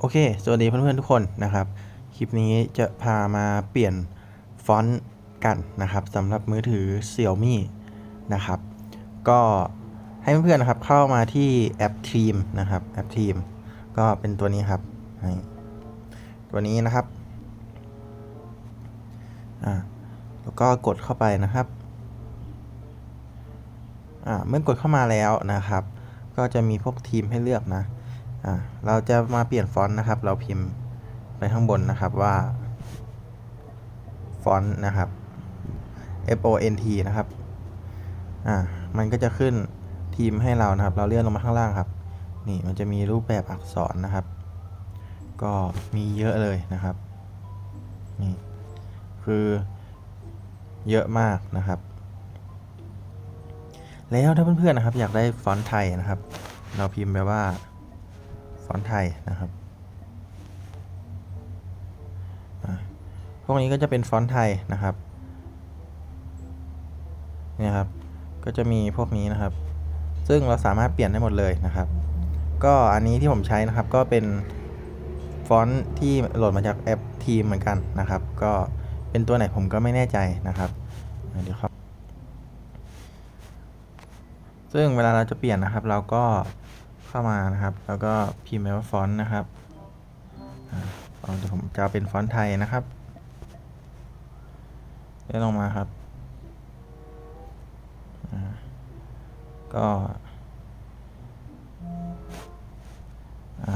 โอเค สวัสดีเพื่อนๆทุกคนนะครับ คลิปนี้จะพามาเปลี่ยนฟอนต์กันนะครับสำหรับมือถือ Xiaomi นะครับ ก็ให้เพื่อนๆนะครับเข้ามาที่แอป Team นะครับแอป Team ก็เป็นตัวนี้ครับ ตัวนี้นะครับอ่าแล้วก็กดเข้าไปนะครับอ่าเมื่อกดเข้ามาแล้วนะครับ ก็จะมีพวกทีมให้เลือกนะ เราจะมาเปลี่ยนฟอนต์นะครับ เราพิมพ์ไปข้างบนนะครับว่าฟอนต์นะครับ F O N T นะครับ อ่า มันก็จะขึ้นทีมให้เรานะครับ เราเลื่อนลงมาข้างล่างครับ นี่มันจะมีรูปแบบอักษรนะครับ ก็มีเยอะเลยนะครับ นี่ คือเยอะมากนะครับ แล้วถ้าเพื่อนๆนะครับ อยากได้ฟอนต์ไทยนะครับ เราพิมพ์ไปว่า ฟอนต์ไทยนะครับ พวกนี้ก็จะเป็นฟอนต์ไทยนะครับเนี่ยครับ ก็จะมีพวกนี้นะครับ ซึ่งเราสามารถเปลี่ยนได้หมดเลยนะครับ ก็อันนี้ที่ผมใช้นะครับก็เป็นฟอนต์ที่โหลดมาจากแอปทีมเหมือนกันนะครับ ก็เป็นตัวไหนผมก็ไม่แน่ใจนะครับเดี๋ยวครับ ซึ่งเวลาเราจะเปลี่ยนนะครับ เราก็ เข้ามานะครับ แล้วก็พิมพ์ไปว่าฟอนต์นะครับเดี๋ยวผมจะเอาเป็นฟอนต์ไทยนะครับเลื่อนลงมาครับ ก็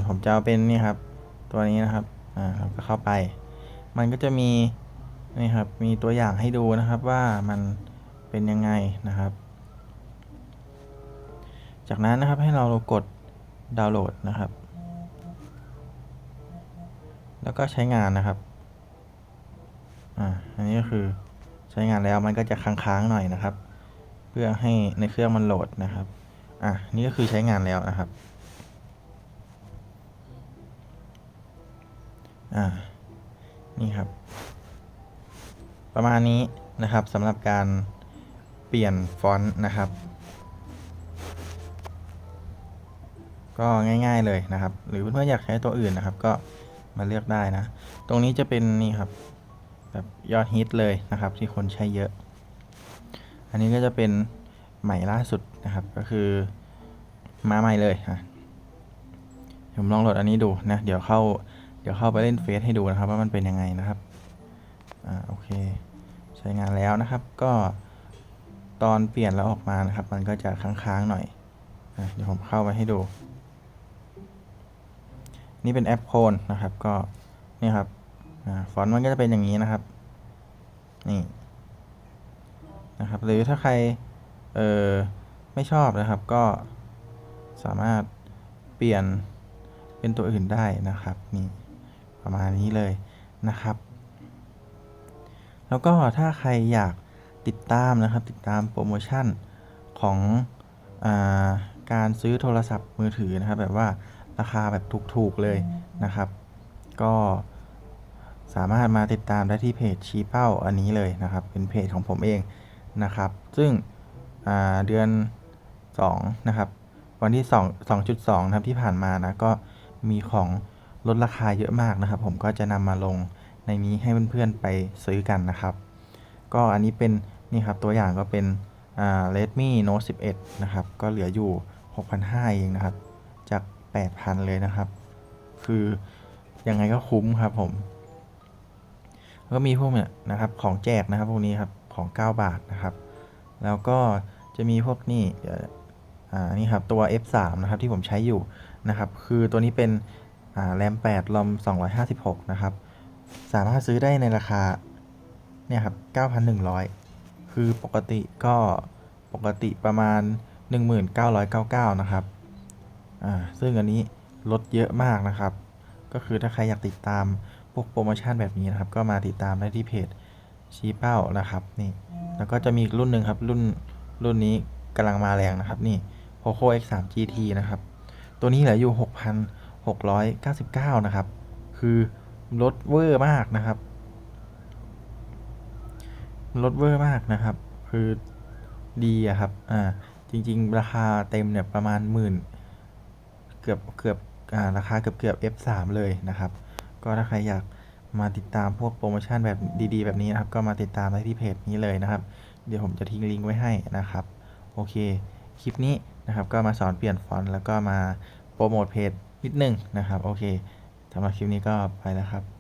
ผมจะเอาเป็นนี่ครับ ตัวนี้นะครับ อ่าก็เข้าไป มันก็จะมีนี่ครับ มีตัวอย่างให้ดูนะครับว่ามันเป็นยังไงนะครับ จากนั้นนะครับให้เรากด ดาวน์โหลดนะครับ แล้วก็ใช้งานนะครับ อ่า อันนี้ก็คือใช้งานแล้วมันก็จะค้างๆหน่อยนะครับ เพื่อให้ในเครื่องมันโหลดนะครับ อะนี่ก็คือใช้งานแล้วนะครับ อ่า นี่ครับ ประมาณนี้นะครับสำหรับการเปลี่ยนฟอนต์นะครับ ก็ง่าย ๆเลยนะครับ หรือเพื่อนๆอยากใช้ตัวอื่นนะครับ ก็มาเลือกได้นะ ตรงนี้จะเป็นนี่ครับแบบยอดฮิตเลยนะครับ ที่คนใช้เยอะ อันนี้ก็จะเป็นใหม่ล่าสุดนะครับ ก็คือมาใหม่เลยอะผมลองโหลดอันนี้ดูนะ เดี๋ยวเข้า เดี๋ยวเข้าไปเล่นเฟซให้ดูนะครับ ว่ามันเป็นยังไงนะครับ อ่าโอเค ใช้งานแล้วนะครับ ก็ตอนเปลี่ยนแล้วออกมานะครับ มันก็จะค้างๆหน่อยอเดี๋ยวผมเข้าไปให้ดู นี่เป็นแอปโคนนะครับก็นี่ครับฟอนต์มันก็จะเป็นอย่างนี้นะครับนี่นะครับหรือถ้าใครเออไม่ชอบนะครับก็สามารถเปลี่ยนเป็นตัวอื่นได้นะครับนี่ประมาณนี้เลยนะครับ แล้วก็ถ้าใครอยากติดตามนะครับติดตามโปรโมชั่นของอการซื้อโทรศัพท์มือถือนะครับแบบว่า ราคาแบบถูกๆเลยนะครับ ก็สามารถมาติดตามได้ที่เพจชี้เป้าอันนี้เลยนะครับ เป็นเพจของผมเองนะครับ ซึ่งอ่าเดือน2นะครับ วันที่ 2 2.2นะครับที่ผ่านมานะก็มีของลดราคาเยอะมากนะครับ ผมก็จะนำมาลงในนี้ให้เพื่อนๆไปซื้อกันนะครับ ก็อันนี้เป็นนี่ครับตัวอย่างก็เป็นอ่า Redmi Note 11 นะครับ ก็เหลืออยู่ 6,500 เองนะครับจาก 8,000 เลยนะครับ คือยังไงก็คุ้มครับผม แล้วก็มีพวกเนี่ยนะครับของแจกนะครับพวกนี้ครับของ 9 บาทนะครับ แล้วก็จะมีพวกนี่เดี๋ยวอ่านี่ครับตัว F3 นะครับที่ผมใช้อยู่นะครับ คือตัวนี้เป็นอ่าแรม8รอม256 นะครับ สามารถซื้อได้ในราคาเนี่ยครับ 9,100 คือปกติก็ปกติประมาณ 1999 นะครับ อ่าซึ่งอันนี้ลดเยอะมากนะครับ ก็คือถ้าใครอยากติดตามพวกโปรโมชั่นแบบนี้นะครับ ก็มาติดตามได้ที่เพจชี้เป้านะครับนี่แล้วก็จะมีอีกรุ่นหนึ่งครับรุ่นรุ่นนี้กำลังมาแรงนะครับนี่ Poco X3 GT นะครับ ตัวนี้เหลืออยู่ 6,699 นะครับ คือลดเวอร์มากนะครับลดเวอร์มากนะครับ คือดีอะครับ อ่า จริง ๆ ราคาเต็มเนี่ยประมาณหมื่น กือบเกือบราคาเกือบเกือบ F3 เลยนะครับ ก็ถ้าใครอยากมาติดตามพวกโปรโมชั่นแบบดีๆ แบบนี้นะครับ ก็มาติดตามได้ที่เพจนี้เลยนะครับ เดี๋ยวผมจะทิ้งลิงก์ไว้ให้นะครับ โอเค คลิปนี้นะครับ ก็มาสอนเปลี่ยนฟอนต์แล้วก็มาโปรโมทเพจนิดนึงนะครับ โอเคสำหรับคลิปนี้ก็ไปแล้วครับ